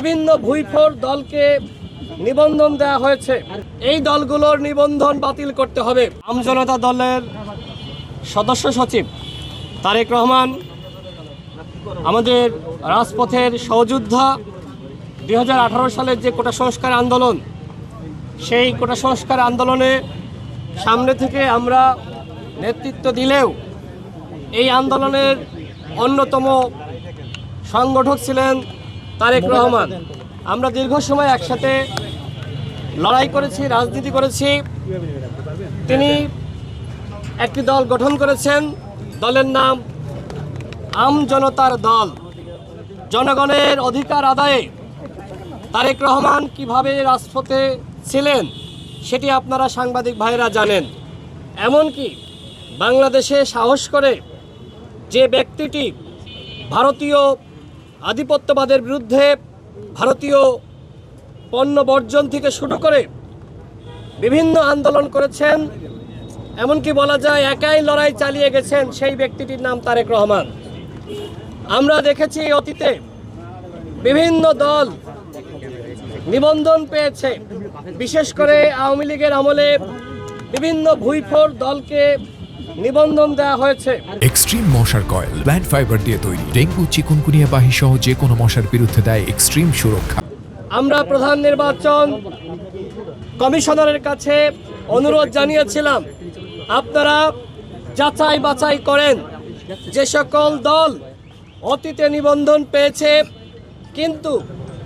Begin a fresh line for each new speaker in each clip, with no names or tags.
বিভিন্ন ভুইফোর দলকে নিবন্ধন দেওয়া হয়েছে। এই দলগুলোর নিবন্ধন বাতিল করতে হবে। আমজনতা দলের সদস্য সচিব তারেক রহমান, আমাদের রাজপথের সহযোদ্ধা, দুই হাজার আঠারো সালের যে কোটা সংস্কার আন্দোলন, সেই কোটা সংস্কার আন্দোলনে সামনে থেকে আমরা নেতৃত্ব দিলেও এই আন্দোলনের অন্যতম সংগঠক ছিলেন তারেক রহমান। আমরা দীর্ঘ সময় একসাথে লড়াই করেছি রাজনীতি করেছি। তিনি একটি দল গঠন করেছেন দলের নাম আম জনতার দল। জনগণের অধিকার আদায়ে তারেক রহমান কীভাবে রাজপথে ছিলেন সেটি আপনারা সাংবাদিক ভাইরা জানেন। এমনকি বাংলাদেশে সাহস করে যে ব্যক্তিটি ভারতীয় আধিপত্যবাদের বিরুদ্ধে ভারতীয় পণ্য বর্জন থেকে শুরু করে বিভিন্ন আন্দোলন করেছেন, এমনকি বলা যায় একাই লড়াই চালিয়ে গেছেন সেই ব্যক্তিটির নাম তারেক রহমান। আমরা দেখেছি অতীতে বিভিন্ন দল নিবন্ধন পেয়েছে, বিশেষ করে আওয়ামী লীগের আমলে বিভিন্ন ভুইফোর দলকে নিবন্ধন দেওয়া হয়েছে।
এক্সট্রিম মশার কয়েল প্ল্যান্ট ফাইবার দিয়ে তৈরি। ডেঙ্গু চিকুনকুনিয়া বাহি সহ যে কোনো মশার বিরুদ্ধে দেয় এক্সট্রিম সুরক্ষা।
আমরা প্রধান নির্বাচন কমিশনারের কাছে অনুরোধ জানিয়েছিলাম আপনারা যাচাই বাছাই করেন যে সকল দল অতীতে নিবন্ধন পেয়েছে কিন্তু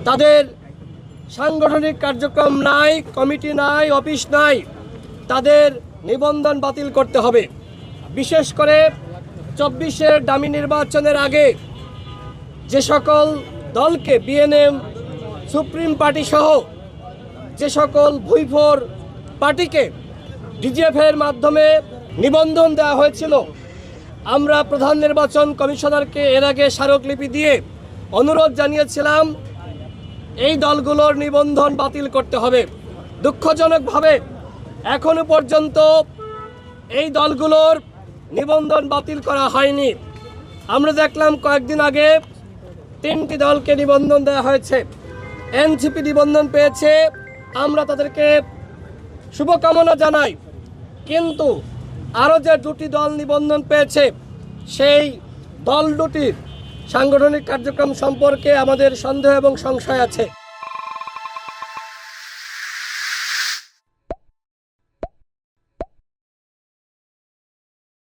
তাদের সাংগঠনিক কার্যক্রম নাই কমিটি নাই অফিস নাই তাদের নিবন্ধন বাতিল করতে হবে। বিশেষ করে চব্বিশের দামি নির্বাচনের আগে যে সকল দলকে বিএনএম সুপ্রিম পার্টি সহ যে সকল ভুইফোর পার্টিকে ডিজিএফের মাধ্যমে নিবন্ধন দেওয়া হয়েছিল, আমরা প্রধান নির্বাচন কমিশনারকে এর আগে স্মারকলিপি দিয়ে অনুরোধ জানিয়েছিলাম, এই দলগুলোর নিবন্ধন বাতিল করতে হবে। দুঃখজনকভাবে এখনও পর্যন্ত এই দলগুলোর নিবন্ধন বাতিল করা হয়নি। আমরা দেখলাম কয়েকদিন আগে তিনটি দলকে নিবন্ধন দেওয়া হয়েছে। এনসিপি নিবন্ধন পেয়েছে। আমরা তাদেরকে শুভকামনা জানাই। কিন্তু আরও যে দুটি দল নিবন্ধন পেয়েছে, সেই দল দুটির সাংগঠনিক কার্যক্রম সম্পর্কে আমাদের সন্দেহ এবং সংশয় আছে।